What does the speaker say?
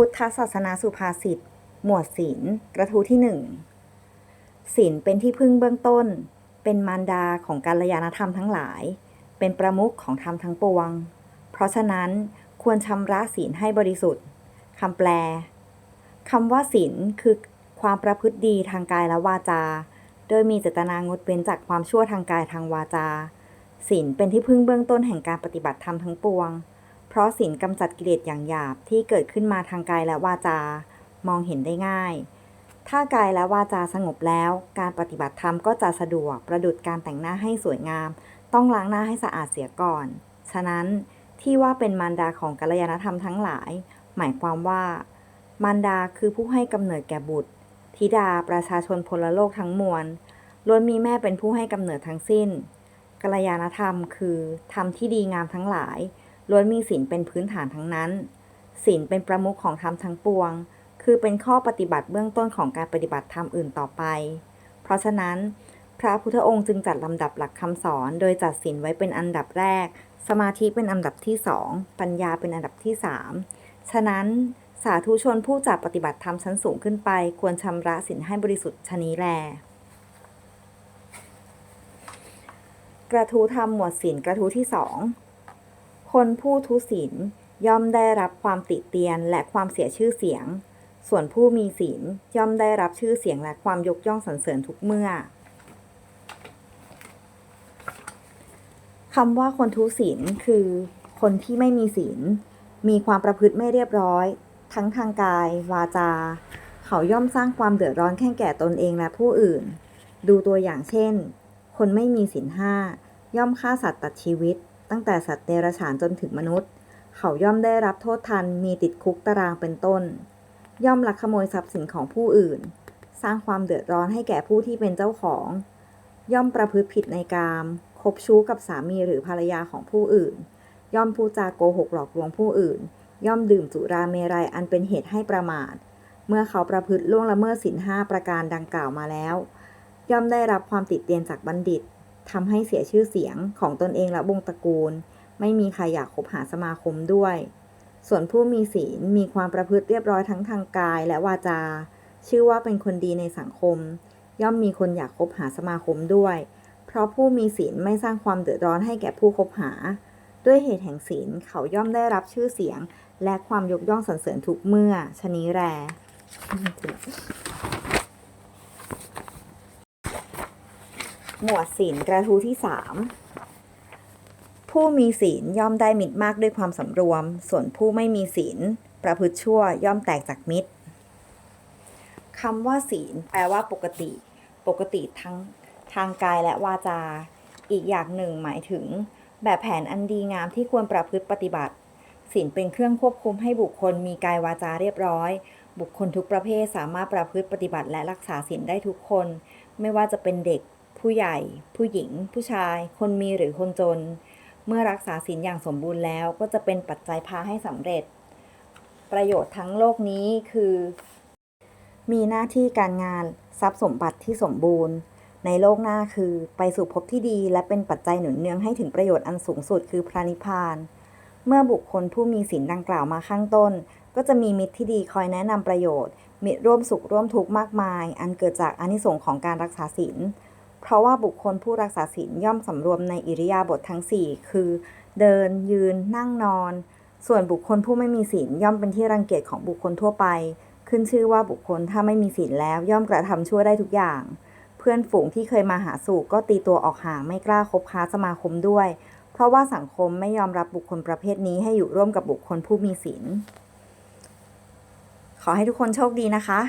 พุทธศาสนาสุภาษิต หมวดศีล กระทู้ที่หนึ่งศีลเป็นที่พึ่งเบื้องต้น เป็นมารดาของการยานธรรมทั้งหลาย เป็นประมุขของธรรมทั้งปวง เพราะฉะนั้นควรชำระศีลให้บริสุทธิ์คำแปลคำว่าศีลคือความประพฤติดีทางกายและวาจา โดยมีเจตนางดเว้นจากความชั่วทางกายทางวาจาศีลเป็นที่พึ่งเบื้องต้นแห่งการปฏิบัติธรรมทั้งปวง ราะศีลกำจัดกิเลสอย่างหยาบที่เกิดขึ้นมาทางกายและวาจา มองเห็นได้ง่าย ถ้ากายและวาจาสงบแล้ว การปฏิบัติธรรมก็จะสะดวก ประดุดการแต่งหน้าให้สวยงาม ต้องล้างหน้าให้สะอาดเสียก่อน ฉะนั้นที่ว่าเป็นมารดาของกัลยาณธรรมทั้งหลาย หมายความว่า มารดาคือผู้ให้กำเนิดแก่บุตรธิดาประชาชนพลโลกทั้งมวลล้วนมีแม่เป็นผู้ให้กำเนิดทั้งสิ้นกัลยาณธรรมคือธรรมที่ดีงามทั้งหลาย ล้วนมีศีลเป็นพื้นฐานทั้งนั้น ศีลเป็นประมุขของธรรมทั้งปวง คือเป็นข้อปฏิบัติเบื้องต้นของการปฏิบัติธรรมอื่นต่อไป เพราะฉะนั้นพระพุทธองค์จึงจัดลำดับหลักคำสอน โดยจัดศีลไว้เป็นอันดับแรก สมาธิเป็นอันดับที่สองปัญญาเป็นอันดับที่สามฉะนั้นสาธุชนผู้จะปฏิบัติธรรมชั้นสูงขึ้นไป ควรชำระศีลให้บริสุทธิ์ชนี้แล กระทูธรรมหมวดศีลกระทูที่สอง คนผู้ทุศีลย่อมได้รับความติเตียนและความเสียชื่อเสียง ส่วนผู้มีศีลย่อมได้รับชื่อเสียงและความยกย่องสรรเสริญทุกเมื่อคำว่าคนทุศีลคือ คนที่ไม่มีศีล มีความประพฤติไม่เรียบร้อย ทั้งทางกาย วาจา เขาย่อมสร้างความเดือดร้อนแค่แก่ตนเองและผู้อื่น ดูตัวอย่างเช่น คนไม่มีศีลห้าย่อมฆ่าสัตว์ตัดชีวิต ตั้งแต่สัตว์เดรัจฉานจนถึงมนุษย์ เขาย่อมได้รับโทษทันมีติดคุกตารางเป็นต้น ย่อมลักขโมยทรัพย์สินของผู้อื่น สร้างความเดือดร้อนให้แก่ผู้ที่เป็นเจ้าของ ย่อมประพฤติผิดในกามคบชู้กับสามีหรือภรรยาของผู้อื่น ย่อมพูดจาโกหกหลอกลวงผู้อื่น ย่อมดื่มสุราเมรัยอันเป็นเหตุให้ประมาท เมื่อเขาประพฤติล่วงละเมิดศีลห้าประการดังกล่าวมาแล้ว ย่อมได้รับความติดเตียนจากบัณฑิต ทำให้เสียชื่อเสียงของตนเองและวงตระกูล ไม่มีใครอยากคบหาสมาคมด้วย ส่วนผู้มีศีลมีความประพฤติเรียบร้อยทั้งทางกายและวาจา ชื่อว่าเป็นคนดีในสังคม ย่อมมีคนอยากคบหาสมาคมด้วย เพราะผู้มีศีลไม่สร้างความเดือดร้อนให้แก่ผู้คบหา ด้วยเหตุแห่งศีลเขาย่อมได้รับชื่อเสียง และความยกย่องสรรเสริญทุกเมื่อ ชนี้แร หมวดศีลกระทู้ที่สามผู้มีศีลย่อมได้มิตรมากด้วยความสำรวม ส่วนผู้ไม่มีศีล ประพฤติชั่วย่อมแตกจากมิตรคำว่าศีลแปลว่าปกติ ปกติทั้งทางกายและวาจา อีกอย่างหนึ่งหมายถึง แบบแผนอันดีงามที่ควรประพฤติปฏิบัติศีลเป็นเครื่องควบคุมให้บุคคลมีกายวาจาเรียบร้อย บุคคลทุกประเภทสามารถประพฤติปฏิบัติและรักษาศีลได้ทุกคน ไม่ว่าจะเป็นเด็ก ผู้ใหญ่ ผู้หญิง ผู้ชาย คนมีหรือคนจน เมื่อรักษาศีลอย่างสมบูรณ์แล้ว ก็จะเป็นปัจจัยพาให้สำเร็จ ประโยชน์ทั้งโลกนี้คือ มีหน้าที่การงานทรัพย์สมบัติที่สมบูรณ์ ในโลกหน้าคือไปสู่ภพที่ดีและเป็นปัจจัยหนุนเนืองให้ถึงประโยชน์อันสูงสุดคือพระนิพพาน เมื่อบุคคลผู้มีศีลดังกล่าวมาข้างต้น ก็จะมีมิตรที่ดีคอยแนะนำประโยชน์มิตรร่วมสุขร่วมทุกข์มากมาย อันเกิดจากอนิสงส์ของการรักษาศีล เพราะว่าบุคคลผู้รักษาศีลย่อมสำรวมในอิริยาบถททั้ง 4 คือ เดินยืนนั่งนอน ส่วนบุคคลผู้ไม่มีศีลย่อมเป็นที่รังเกียจของบุคคลทั่วไป ขึ้นชื่อว่าบุคคลถ้าไม่มีศีลแล้วย่อมกระทำชั่วได้ทุกอย่าง เพื่อนฝูงที่เคยมาหาสู่ก็ตีตัวออกห่างไม่กล้าคบค้าสมาคมด้วย เพราะว่าสังคมไม่ยอมรับบุคคลประเภทนี้ให้อยู่ร่วมกับบุคคลผู้มีศีลขอให้ทุกคนโชคดีนะคะ